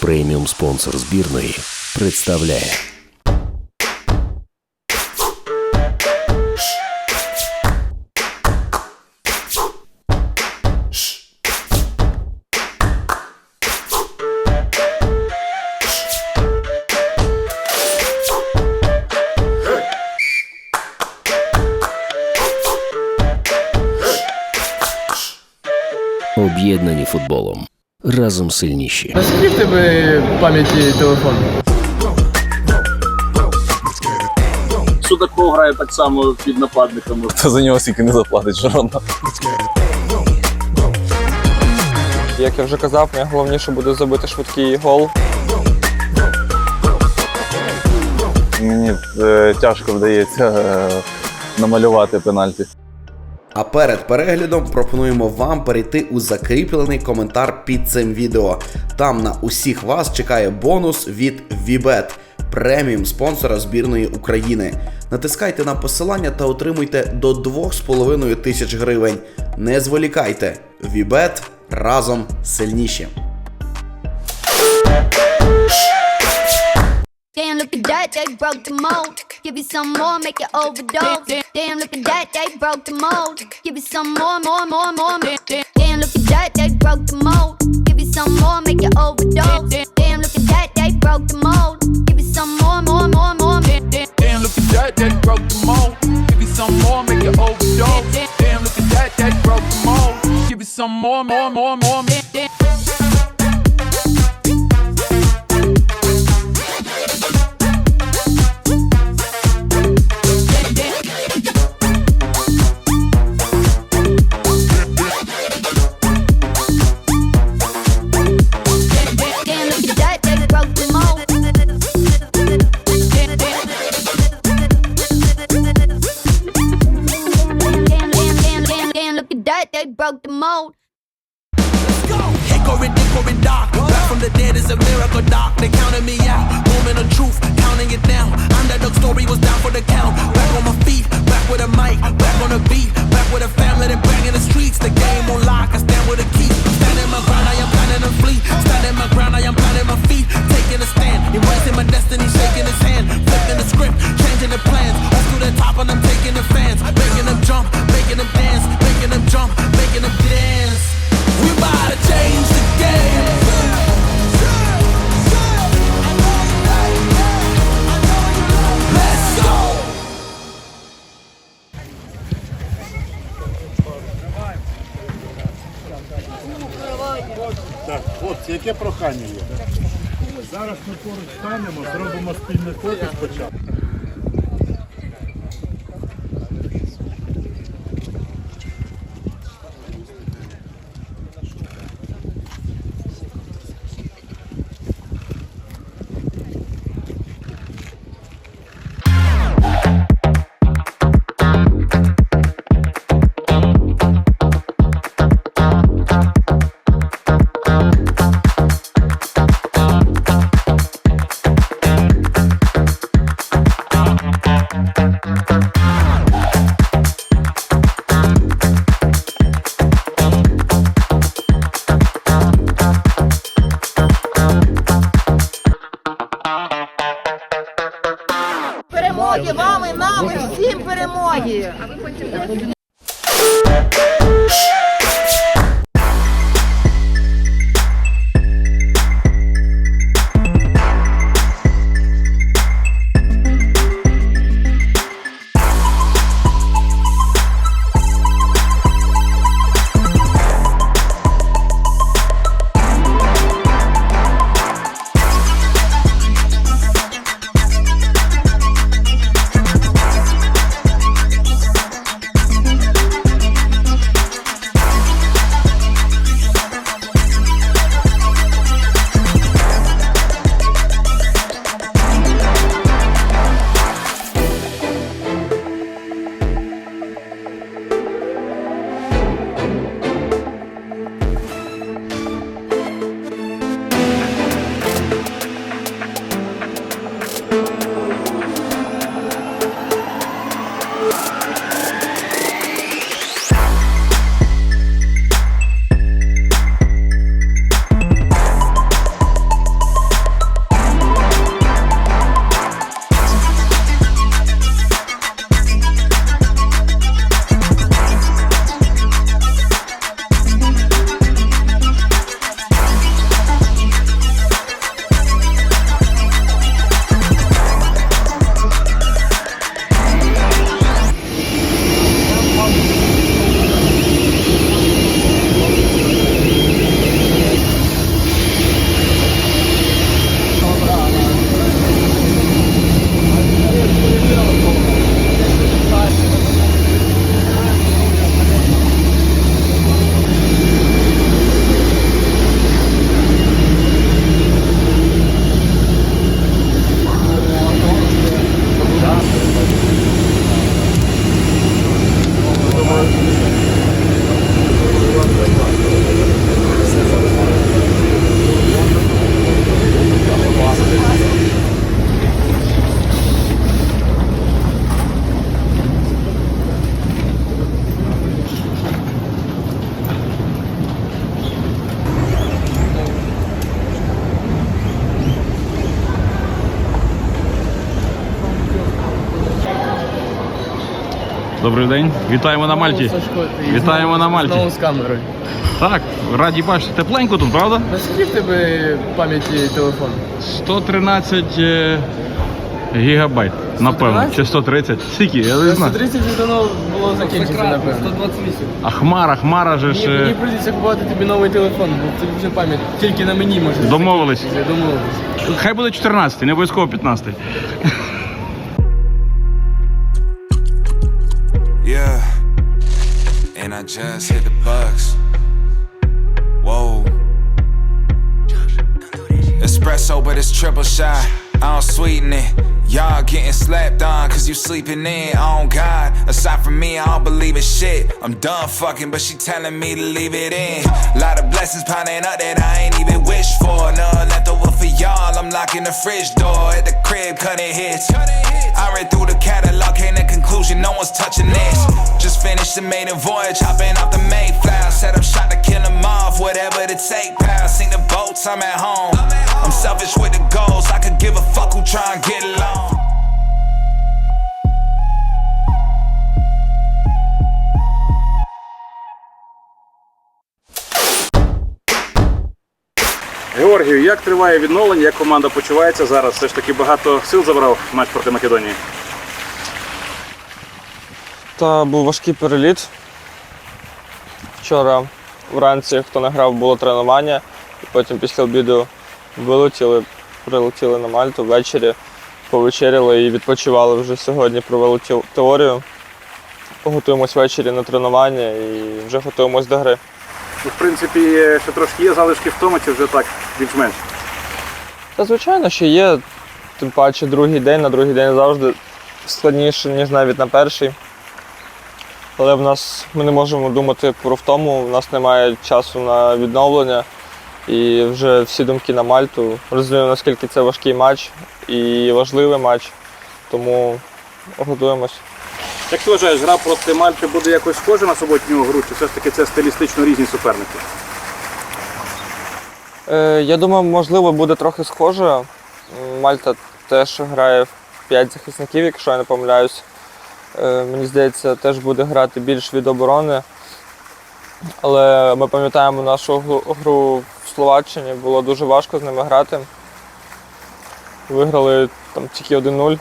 Преміум спонсор збірної представляє. Разом сильніші. Наскільки в тебе пам'яті телефон? Судаков грає так само під нападниками. Та за нього скільки не заплатить жодна. Як я вже казав, найголовніше буде забити швидкий гол. Мені е, тяжко вдається е, намалювати пенальті. А перед переглядом пропонуємо вам перейти у закріплений коментар під цим відео. Там на усіх вас чекає бонус від Вібет, преміум спонсора збірної України. Натискайте на посилання та отримуйте до 2,5 тисяч гривень. Не зволікайте. Вібет разом сильніші. Damn, look at that, they broke the mold. Give you some more, make you overdose. Damn, look at that, they broke the mold. Give you some more, more, more, more. Damn, look at that, they broke the mold. Give you some more, make you overdose. Damn, look at that, they broke the mold. Give you some more, more, more, more. Damn, look at that, that broke the mold. Give you some more, make you overdose. Damn, look at that, that broke the mold. Give you some more, more, more, more. Яке прохання є? Зараз ми поруч станемо, зробимо спільний фото спочатку. Перемоги! Добрий день. Вітаємо на Мальті. Вітаємо на Мальті. Знову з камерою. Так, раді бачити. Тепленько тут, правда? Наскільки в тебе пам'яті телефон? 113 е, гігабайт, напевно. 113? Чи 130. Скільки? Я не знаю. 130 вже давно було закінчено, напевно. 128. А хмара, хмара же Мені, ж. мені е, прийдеться купувати тобі новий телефон, бо тобі вже пам'ять тільки на мені може. Домовились. закінчитися. Домовились. Хай буде 14, не обов'язково 15. Just hit the bucks. Whoa. Espresso, but it's triple shot. I don't sweeten it. Y'all getting slapped on cause you sleeping in. On God. Aside from me, I don't believe in shit. I'm done fucking, but she telling me to leave it in. Lot of blessings piling up that I ain't even wished for. None left over for y'all. I'm locking the fridge door at the crib, cutting hits. I read through the catalog, came to conclusion, no one's touching this. Just finished the maiden voyage, hopping off the Mayflower. Set up shot to kill them off, whatever to take pal. Seen the boats, I'm at home. I'm selfish with the goals, I could give a fuck who try and get along. Георгію, як триває відновлення, як команда почувається зараз? Все ж таки багато сил забрав матч проти Македонії. Та був важкий переліт. Вчора вранці, хто не грав, було тренування, і потім після обіду вилетіли, прилетіли на Мальту ввечері, повечеряли і відпочивали вже сьогодні, провели теорію. Готуємось ввечері на тренування і вже готуємось до гри. Ну, в принципі, ще трошки є залишки втоми, чи вже так більш-менш. Та звичайно, що є, тим паче другий день, на другий день завжди складніше, ніж навіть на перший. Але в нас ми не можемо думати про втому, у нас немає часу на відновлення. І вже всі думки на Мальту. Розумію, наскільки це важкий матч і важливий матч, тому готуємось. Як ти вважаєш, гра проти Мальти буде якось схожа на суботню гру, чи все ж таки це стилістично різні суперники? Е, я думаю, можливо, буде трохи схоже. Мальта теж грає в 5 захисників, якщо я не помиляюсь. Е, мені здається, теж буде грати більш від оборони. Але ми пам'ятаємо нашу гру- в Словаччині, було дуже важко з ними грати. Виграли там тільки 1-0.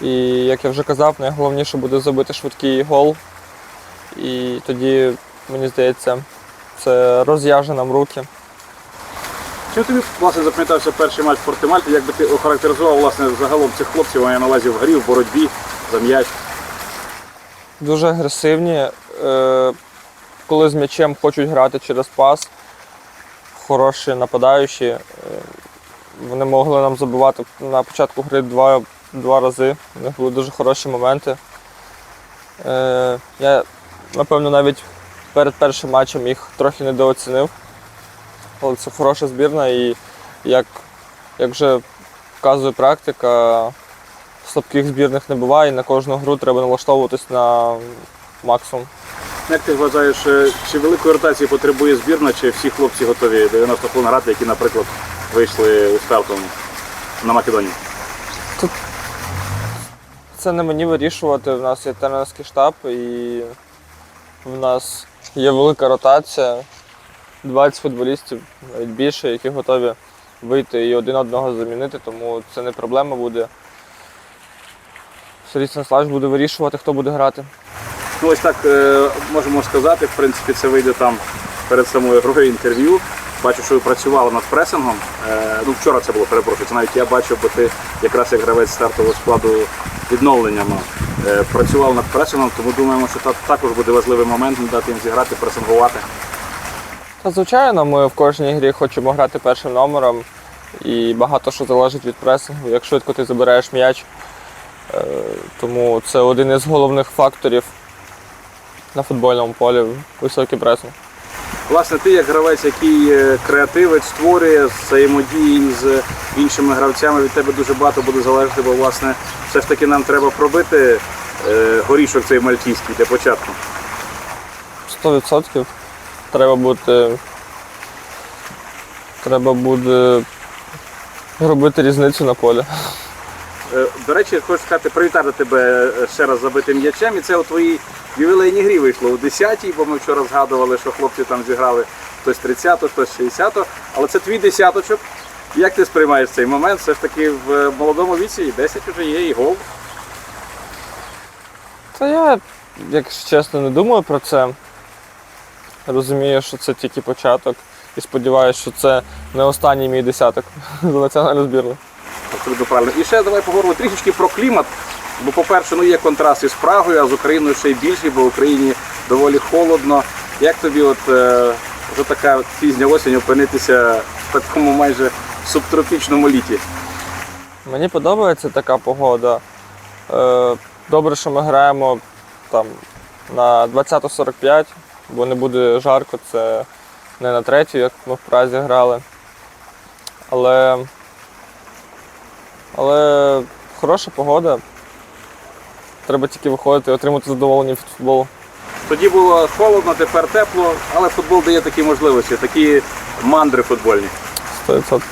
І як я вже казав, найголовніше буде забити швидкий гол. І тоді, мені здається, це розв'яже нам руки. Чим тобі власне запам'ятався перший матч проти Мальти? Як би ти охарактеризував власне загалом цих хлопців, я на в грі, в боротьбі, за м'яч? Дуже агресивні. Е, коли з м'ячем хочуть грати через пас, хороші нападаючі. Е, вони могли нам забивати на початку гри два, два рази. У них були дуже хороші моменти. Е, я, напевно, навіть перед першим матчем їх трохи недооцінив. Але це хороша збірна і як, як вже вказує практика, слабких збірних не буває, і на кожну гру треба налаштовуватись на максимум. Як ти вважаєш, е, чи великої ротації потребує збірна, чи всі хлопці готові 90 хвилин грати, які, наприклад, вийшли у стартовому на Македонії? Це не мені вирішувати. У нас є тренерський штаб і в нас є велика ротація. 20 футболістів, навіть більше, які готові вийти і один одного замінити, тому це не проблема буде. Сергій Станіславович буде вирішувати, хто буде грати. Ну ось так е, можемо сказати, в принципі, це вийде там перед самою грою інтерв'ю. Бачу, що ви працювали над пресингом. Е, ну, вчора це було, перепрошую. Це навіть я бачив, бо ти якраз як гравець стартового складу відновлення мав. Е, працював над пресингом, тому думаємо, що та- також буде важливий момент дати їм зіграти, пресингувати. Та, звичайно, ми в кожній грі хочемо грати першим номером і багато що залежить від пресингу, як швидко ти забираєш м'яч. Е, Тому це один із головних факторів на футбольному полі високий пресинг. Власне, ти як гравець, який е, креативить, створює взаємодії з іншими гравцями, від тебе дуже багато буде залежати, бо власне все ж таки нам треба пробити е, горішок цей мальтійський для початку. 100% треба бути. Треба буде робити різницю на полі. Е, До речі, хочу сказати, привітати тебе е, ще раз забитим м'ячем. І це у твоїй ювілейній грі вийшло у 10-й, бо ми вчора згадували, що хлопці там зіграли хтось 30-го, хтось 60-го. Але це твій десяточок. Як ти сприймаєш цей момент? Все ж таки в е, молодому віці і 10 вже є, і гол. Та я, якщо чесно, не думаю про це. Розумію, що це тільки початок. І сподіваюся, що це не останній мій десяток за національну збірну. Абсолютно правильно. І ще давай поговоримо трішечки про клімат. Бо, по-перше, ну є контраст із Прагою, а з Україною ще й більший, бо в Україні доволі холодно. Як тобі, от е, вже така пізня осінь опинитися в такому майже субтропічному літі? Мені подобається така погода. Е, Добре, що ми граємо там на 20.45, бо не буде жарко, це не на третю, як ми в Празі грали. Але, але хороша погода. Треба тільки виходити і отримати задоволення від футболу. Тоді було холодно, тепер тепло, але футбол дає такі можливості, такі мандри футбольні. 100%.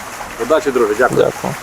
Удачі, друже, дякую. Дякую.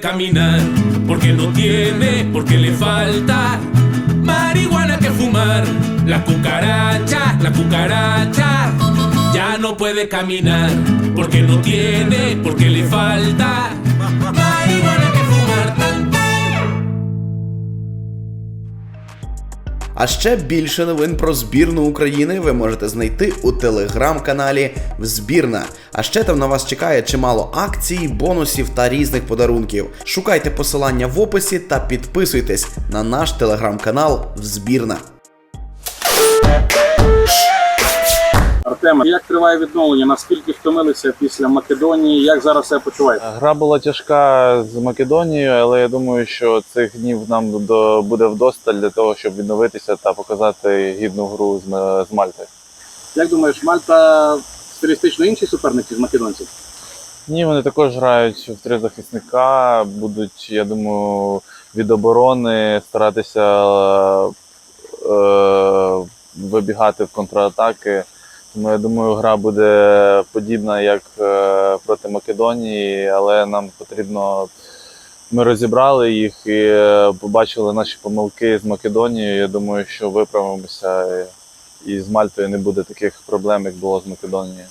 Caminar porque no tiene, porque le falta marihuana que fumar. La cucaracha, la cucaracha, ya no puede caminar porque no tiene, porque le falta А ще більше новин про збірну України ви можете знайти у телеграм-каналі Взбірна. А ще там на вас чекає чимало акцій, бонусів та різних подарунків. Шукайте посилання в описі та підписуйтесь на наш телеграм-канал Взбірна. Артема, як триває відновлення? Наскільки втомилися після Македонії? Як зараз себе почуваєте? Гра була тяжка з Македонією, але я думаю, що цих днів нам буде вдосталь для того, щоб відновитися та показати гідну гру з, з Мальти. Як думаєш, Мальта стилістично інший суперник із македонців? Ні, вони також грають в три захисника, будуть, я думаю, від оборони старатися е, вибігати в контратаки. Тому я думаю, гра буде подібна як е, проти Македонії, але нам потрібно. Ми розібрали їх і е, побачили наші помилки з Македонією. Я думаю, що виправимося і з Мальтою не буде таких проблем, як було з Македонією.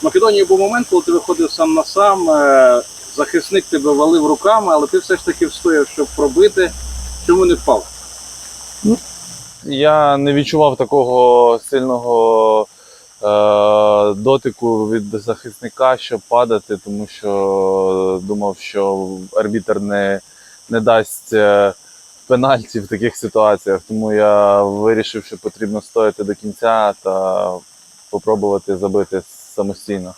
В Македонії був момент, коли ти виходив сам на сам, е, захисник тебе валив руками, але ти все ж таки встояв, щоб пробити. Чому не впав? Я не відчував такого сильного е, дотику від захисника, щоб падати, тому що думав, що арбітер не, не дасть е, пенальті в таких ситуаціях. Тому я вирішив, що потрібно стояти до кінця та спробувати забити самостійно.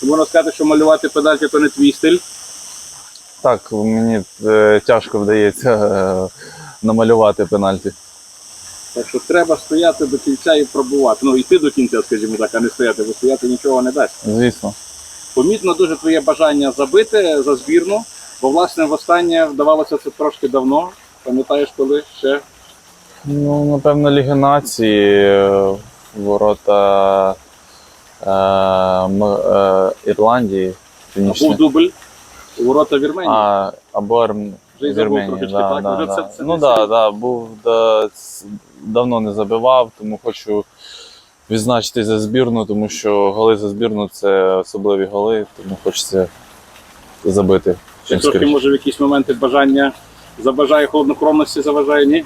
Чи можна сказати, що малювати педальки то не твій стиль? Так, мені е, тяжко вдається е, намалювати пенальті. Так що треба стояти до кінця і пробувати. Ну, йти до кінця, скажімо так, а не стояти, бо стояти нічого не дасть. Звісно. Помітно дуже твоє бажання забити за збірну, бо власне востаннє вдавалося це трошки давно. Пам'ятаєш, коли ще Ну, напевно, Ліги нації, е, ворота е, М- е, Ірландії, був Північної. дубль у ворота Вірменії. А, або Арм... Вже й забув Вірменії. трошечки, Да, так? да, Вже да. це- це ну так, да, да, був да, с- давно не забивав, тому хочу відзначити за збірну, тому що голи за збірну це особливі голи, тому хочеться забити. Чи чим трохи скоріше. може в якісь моменти бажання забажає холоднокровності, заважає, ні?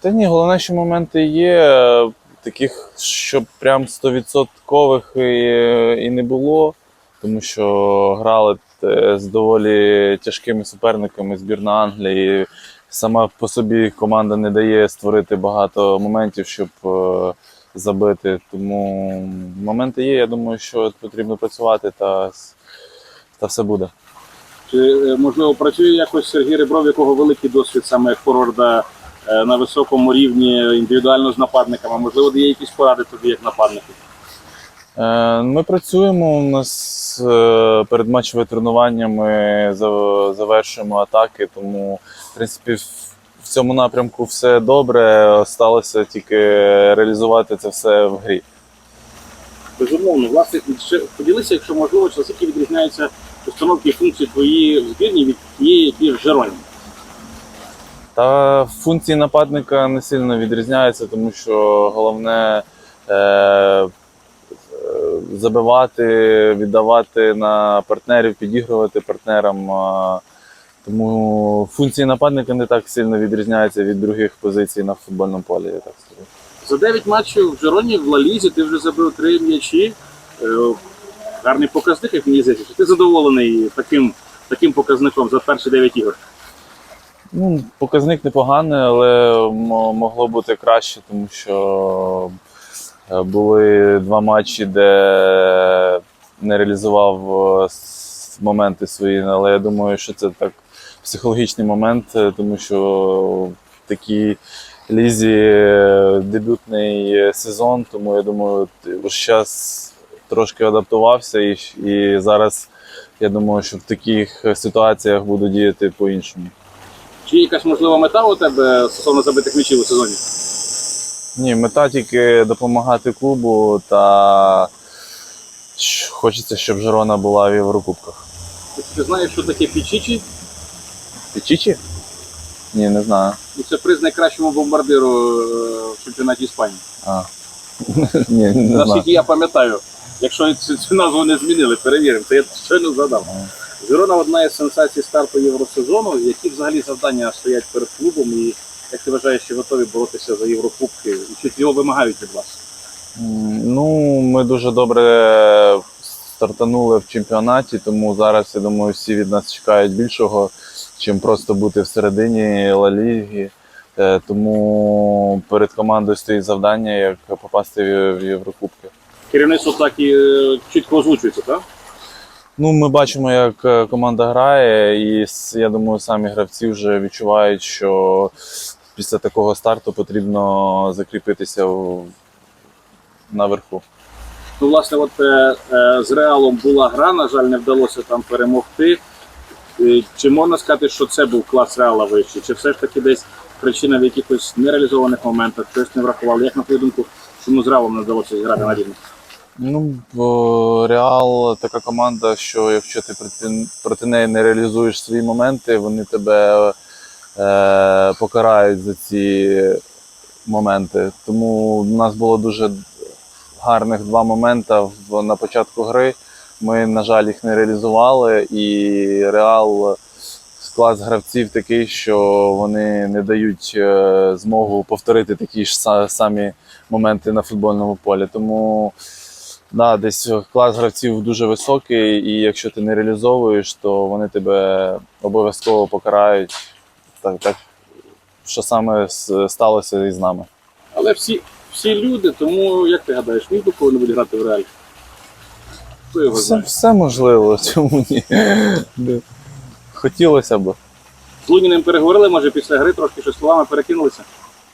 Та ні, головне, що моменти є, е, таких, щоб прям 100% і, і не було, тому що грали е, з доволі тяжкими суперниками збірна Англії. сама по собі команда не дає створити багато моментів, щоб е, забити. Тому моменти є. Я думаю, що потрібно працювати та, та все буде. Чи е, можливо працює якось Сергій Ребров, якого великий досвід саме як форварда е, на високому рівні індивідуально з нападниками? Можливо, дає якісь поради тобі як нападнику? Е, Ми працюємо. У нас е, передматчеве тренування ми завершуємо атаки, тому в принципі в- цьому напрямку все добре. Осталося тільки реалізувати це все в грі. Безумовно, власне, поділися, якщо можливо, наскільки відрізняються установки і функції твої в збірні від тієї, які в Жероні. Та функції нападника не сильно відрізняються, тому що головне е, забивати, віддавати на партнерів, підігрувати партнерам. Тому функції нападника не так сильно відрізняються від других позицій на футбольному полі, я так скажу. За 9 матчів в Жероні в Лалізі ти вже забив 3 м'ячі. Е, Гарний показник, як мені здається. Чи Ти задоволений таким, таким показником за перші 9 ігор? Ну, показник непоганий, але могло бути краще, тому що були два матчі, де не реалізував е, моменти свої. Але я думаю, що це так психологічний момент, е, тому що в такій лізі е, дебютний е, сезон, тому я думаю, зараз трошки адаптувався і, і зараз я думаю, що в таких ситуаціях буду діяти по-іншому. Чи якась можлива мета у тебе стосовно забитих м'ячів у сезоні? Ні, мета тільки допомагати клубу та хочеться, щоб Жирона була в Єврокубках. Ти, знаєш, що таке пічічі? Пічічі? Ні, не знаю. Ну, Це приз найкращому бомбардиру е, в чемпіонаті Іспанії. А. Ні, не знаю. Наскільки я пам'ятаю, якщо цю, цю назву не змінили, перевіримо. Це я щойно згадав. Жирона одна із сенсацій старту євросезону. Які взагалі завдання стоять перед клубом і як ти вважаєш, чи готові боротися за Єврокубки? І чи цього вимагають від вас? Ну, ми дуже добре стартанули в чемпіонаті, тому зараз, я думаю, всі від нас чекають більшого, чим просто бути всередині Ла Ліги. Е, Тому перед командою стоїть завдання, як попасти в в Єврокубки. Керівництво так і е, чітко озвучується, так? Ну, ми бачимо, як е, команда грає, і я думаю, самі гравці вже відчувають, що після такого старту потрібно закріпитися в- наверху. Ну, власне, от е, е, з Реалом була гра, на жаль, не вдалося там перемогти. Чи можна сказати, що це був клас Реала вищий? Чи все ж таки десь причина в якихось нереалізованих моментах, щось не врахували? Як на твою думку, чому з Реалом не вдалося зіграти на рівні? Ну, бо Реал така команда, що якщо ти проти, проти неї не реалізуєш свої моменти, вони тебе е, покарають за ці моменти. Тому у нас було дуже гарних два моменти на початку гри. Ми, на жаль, їх не реалізували, і Реал клас гравців такий, що вони не дають е, змогу повторити такі ж самі моменти на футбольному полі. Тому да, десь клас гравців дуже високий, і якщо ти не реалізовуєш, то вони тебе обов'язково покарають. Так, так що саме сталося і з нами. Але всі, всі люди, тому як ти гадаєш, міг би коли-небудь грати в Реалі? Хто його Все, знає? все можливо, чому ні? Хотілося б. З Луніним переговорили, може, після гри трошки щось словами перекинулися.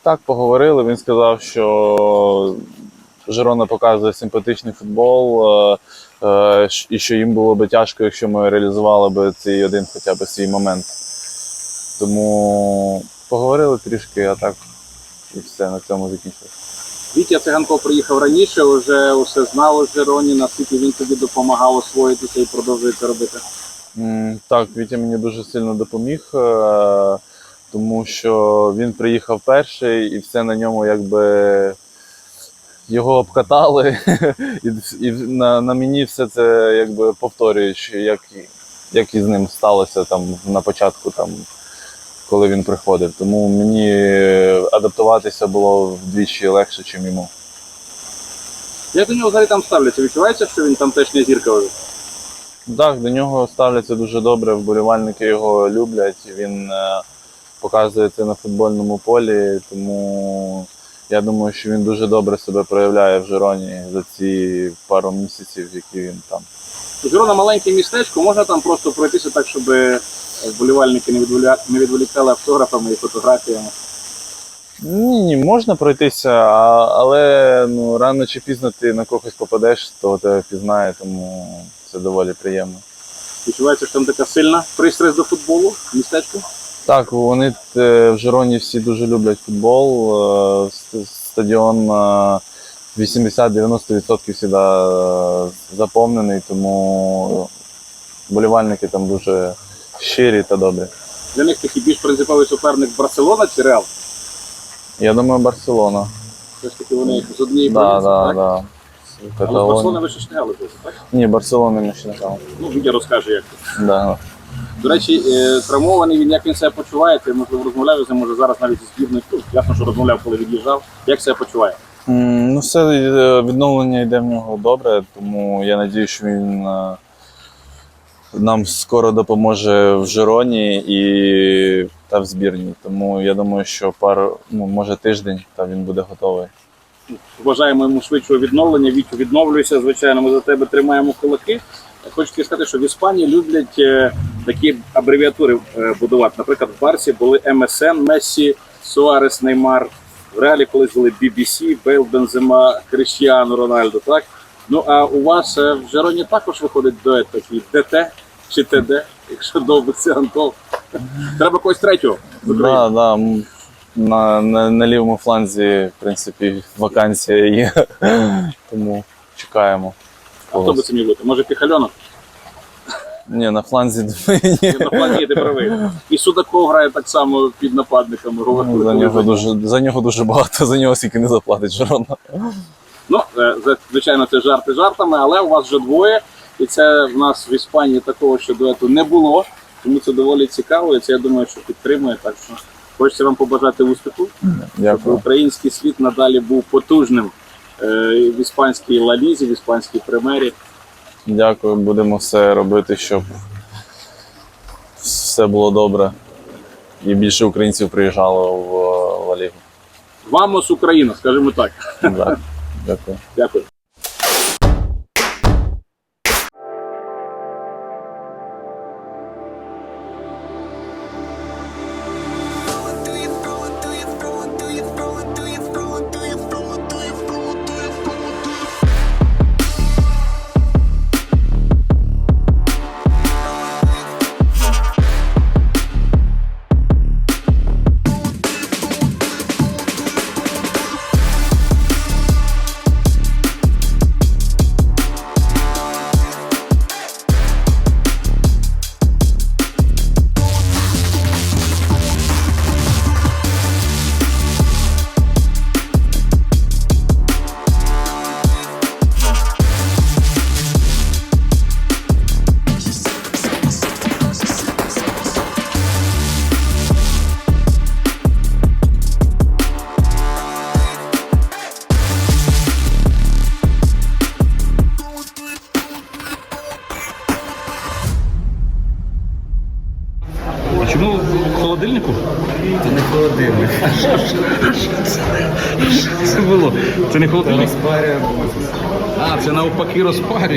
Так, поговорили. Він сказав, що Жирона показує симпатичний футбол, е, е, і що їм було би тяжко, якщо ми реалізували б цей один хоча б свій момент. Тому поговорили трішки, а так і все на цьому закінчилось. Вітя Циганков приїхав раніше, вже усе знав у Жероні, наскільки він тобі допомагав освоїтися і продовжує це робити. М, Так, Вітя мені дуже сильно допоміг, е, тому що він приїхав перший і все на ньому якби його обкатали, і, і на, на мені все це якби повторюють, як, і- як і з ним сталося там на початку, там, коли він приходив. Тому мені адаптуватися було вдвічі легше, ніж йому. Як до нього взагалі там ставляться? Відчувається, що він там теж не зірка вже? Так, до нього ставляться дуже добре, вболівальники його люблять. Він е, показує це на футбольному полі, тому я думаю, що він дуже добре себе проявляє в Жироні за ці пару місяців, які він там. Жирона маленьке містечко, можна там просто пройтися так, щоб вболівальники не відволікали автографами і фотографіями. Ні, ні, можна пройтися, а- але ну, рано чи пізно ти на когось попадеш, то тебе впізнає, тому це доволі приємно. Відчувається, що там така сильна пристрасть до футболу в містечку. Так, вони е, в Жироні всі дуже люблять футбол. е, Стадіон е, 80-90% завжди е, заповнений, тому болівальники там дуже щирі та добрі. Для них такий більш принциповий суперник Барселона чи Реал. Я думаю, Барселона. Все ж таки вони з однієї Да, провінції, да, так? да. Але з Барселони ви ще ж не грали, так? Ні, Барселона ми ще не грали. Ну, Вітя розкаже, як. Да. До речі, е, травмований він, як він себе почуває, ти можливо розмовляв з ним, може зараз навіть зі збірною. Ну, ясно, що розмовляв, коли від'їжджав. Як себе почуває? М, Ну, все е, відновлення йде в нього добре, тому я сподіваюся, що він е, нам скоро допоможе в Жироні і та в збірні. Тому я думаю, що пару, ну, може тиждень, та він буде готовий. Бажаємо йому швидшого відновлення. Вітю, відновлюйся. Звичайно, ми за тебе тримаємо кулаки. Хочу сказати, що в Іспанії люблять е, такі абревіатури е, будувати. Наприклад, в Барсі були МСН, Мессі, Суарес, Неймар. В Реалі колись були BBC, Бейл, Бензема, Кріштіану, Рональдо. Так? Ну а у вас е, в Жероні також виходить дует такий ДТ чи ТД, якщо довбиться Антон. Треба когось третього. з України. Да, да, м, на, на, на лівому фланзі, в принципі, вакансія є. Тому чекаємо. А хто би це міг бути? Може Піхальонок? Ні, на фланзі думаю, ні. На плані ти правий. І Судаков грає так само під нападниками. говорили, За коли нього за- дуже, за нього дуже багато, за нього скільки не заплатить Жирона. Ну, е, за- звичайно, це жарти жартами, але у вас вже двоє. І це в нас в Іспанії такого ще дуету не було. Тому це доволі цікаво. І це я думаю, що підтримує. Так що хочеться вам побажати успіху. Щоб український світ надалі був потужним е, в іспанській лалізі, в іспанській премері. Дякую, будемо все робити, щоб все було добре. І більше українців приїжджало в е, Ла Вамос Україна, скажімо так. Да. Дякую. Дякую.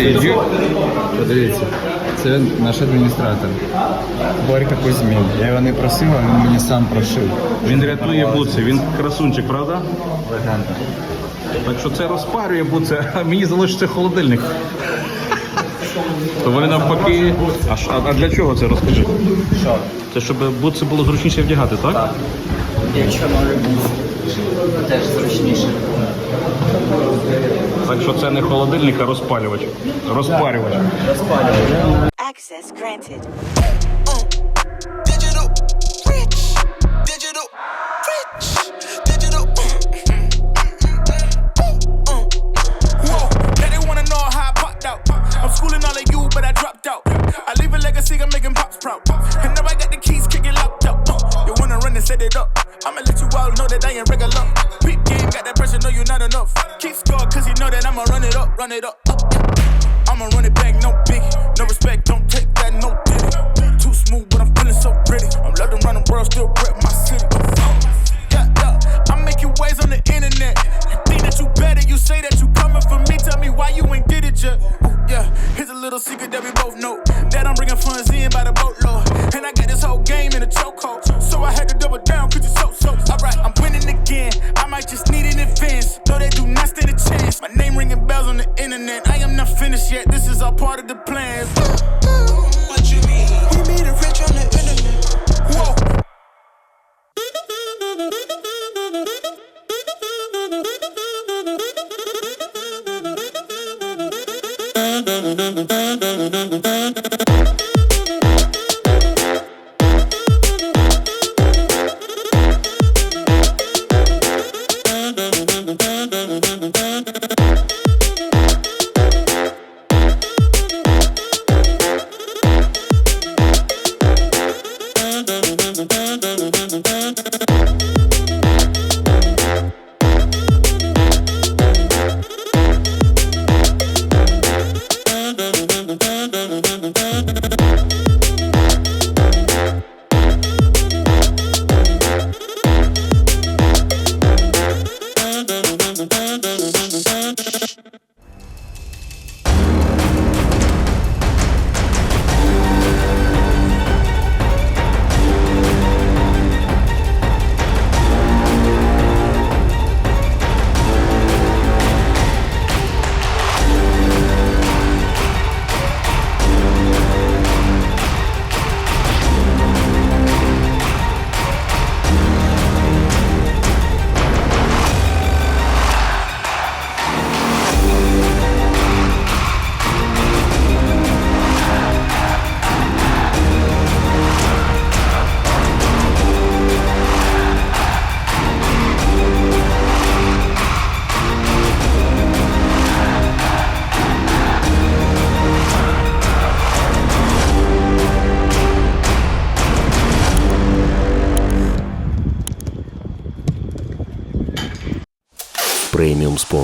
Розпарює. Подивіться, це наш адміністратор. Борька Кузьмін. Я його не просив, а він мені сам прошив. Він рятує буци, він красунчик, правда? Легенда. Так що це розпарює буци, а мені залишиться холодильник. То вони навпаки. А, ш- а, а для чого це розкажи? Що? Це щоб буци було зручніше вдягати, так? Так. Якщо може бути теж зручніше. Так що це не холодильник, а розпалювач. Розпарювач. Access granted. run it up. I'ma run it back, no biggie. No respect, don't take that, no pity. Too smooth, but I'm feeling so pretty. I'm loved around the world, still rep my city. Yeah. I make you waves on the internet. You think that you better, you say that you coming for me. Tell me why you ain't did it yet. Ooh, yeah, here's a little secret that we both know. That I'm bringing funds in by the boat.